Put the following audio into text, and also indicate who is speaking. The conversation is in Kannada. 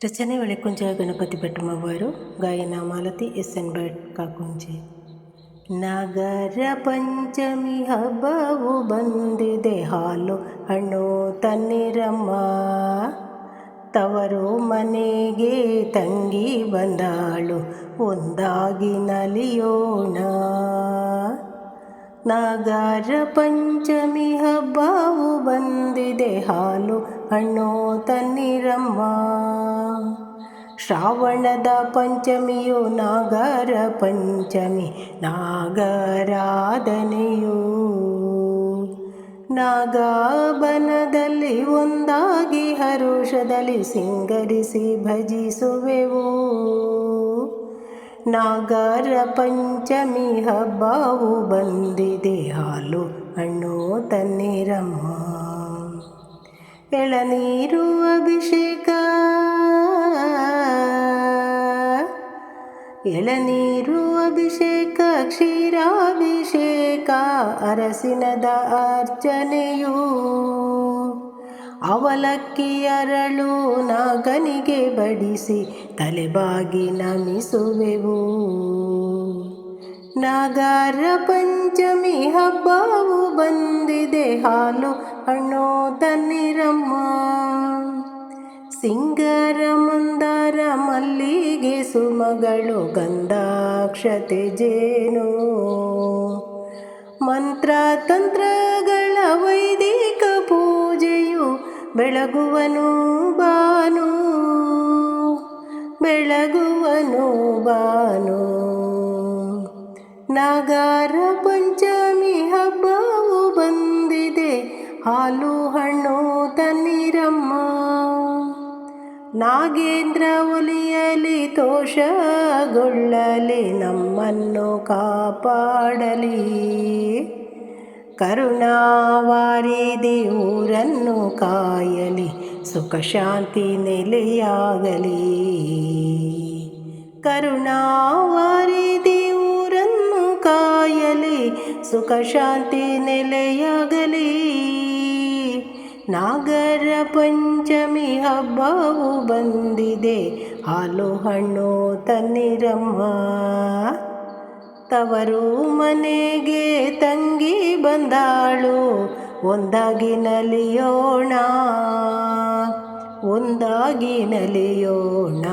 Speaker 1: ರಚನೆ ಒಳೆಕುಂಜ ಗಣಪತಿ ಭಟ್ಟಮ್ಮವರು ಗಾಯನ ಮಾಲತಿ ಎಸ್ ಎನ್ ಭಟ್ ಕಾಕುಂಜೆ ನಗರ ಪಂಚಮಿ ಹಬ್ಬವು ಬಂದಿದೆ ಹಾಲು ಹಣ್ಣು ತನ್ನಿರಮ್ಮ ತವರು ಮನೆಗೆ ತಂಗಿ ಬಂದಾಳು ಒಂದಾಗಿ ನಲಿಯೋಣ ನಾಗರ ಪಂಚಮಿ ಹಬ್ಬವು ಬಂದಿದೆ. ಹಾಲು ಹಣ್ಣು ತನ್ನಿರಮ್ಮ ಶ್ರಾವಣದ ಪಂಚಮಿಯು ನಾಗರ ಪಂಚಮಿ, ನಾಗರಾಧನೆಯು. ನಾಗಾಬನದಲ್ಲಿ ಒಂದಾಗಿ ಹರುಷದಲ್ಲಿ ಸಿಂಗರಿಸಿ ಭಜಿಸುವೆವು. ನಾಗರ ಪಂಚಮಿ ಹಬ್ಬವು ಬಂದಿದೆ. ಹಾಲು ಹಣ್ಣು ತನ್ನಿರಮ್ಮ ಎಳನೀರು ಅಭಿಷೇಕ. ಎಳನೀರು ಅಭಿಷೇಕ ಕ್ಷೀರಾಭಿಷೇಕ ಅರಸಿನದ ಅರ್ಚನೆಯು ಅವಲಕ್ಕಿ ಅರಳು ನಾಗನಿಗೆ ಬಡಿಸಿ ತಲೆಬಾಗಿ ನಮಿಸುವೆವು. ನಾಗಾರ ಪಂಚಮಿ ಹಬ್ಬವು ಬಂದಿದೆ, ಹಾಲು ಹಣ್ಣು ತನ್ನಿರಮ್ಮ ಸಿಂಗಾರ ಮಂದಾರ ಮಲ್ಲಿಗೆ ಸುಮಗಳು ಗಂಧಾಕ್ಷತೆ ಜೇನು. ಮಂತ್ರ ತಂತ್ರಗಳ ಬೆಳಗುವನು ಬಾನು ಬೆಳಗುವನು ಬಾನು. ನಾಗರ ಪಂಚಮಿ ಹಬ್ಬವು ಬಂದಿದೆ, ಹಾಲು, ಹಣ್ಣು ತನ್ನಿರಮ್ಮ ನಾಗೇಂದ್ರ ಒಲಿಯಲಿ, ತೋಷಗೊಳ್ಳಲಿ, ನಮ್ಮನ್ನು ಕಾಪಾಡಲಿ. ಕರುಣಾವಾರಿದಿ ಊರನ್ನು ಕಾಯಲಿ, ಸುಖ ಶಾಂತಿ ನೆಲೆಯಾಗಲಿ. ಕರುಣಾವಾರಿ ಊರನ್ನು ಕಾಯಲಿ, ಸುಖ ಶಾಂತಿ ನೆಲೆಯಾಗಲಿ. ನಾಗರ ಪಂಚಮಿ ಹಬ್ಬವು ಬಂದಿದೆ, ಹಾಲು ಹಣ್ಣು ತನ್ನಿರಮ್ಮ. ತವರು ಮನೆಗೆ ತಂಗಿ ಬಂದಾಳು ಒಂದಾಗಿ ನಲಿಯೋಣ ಒಂದಾಗಿ ನಲಿಯೋಣ.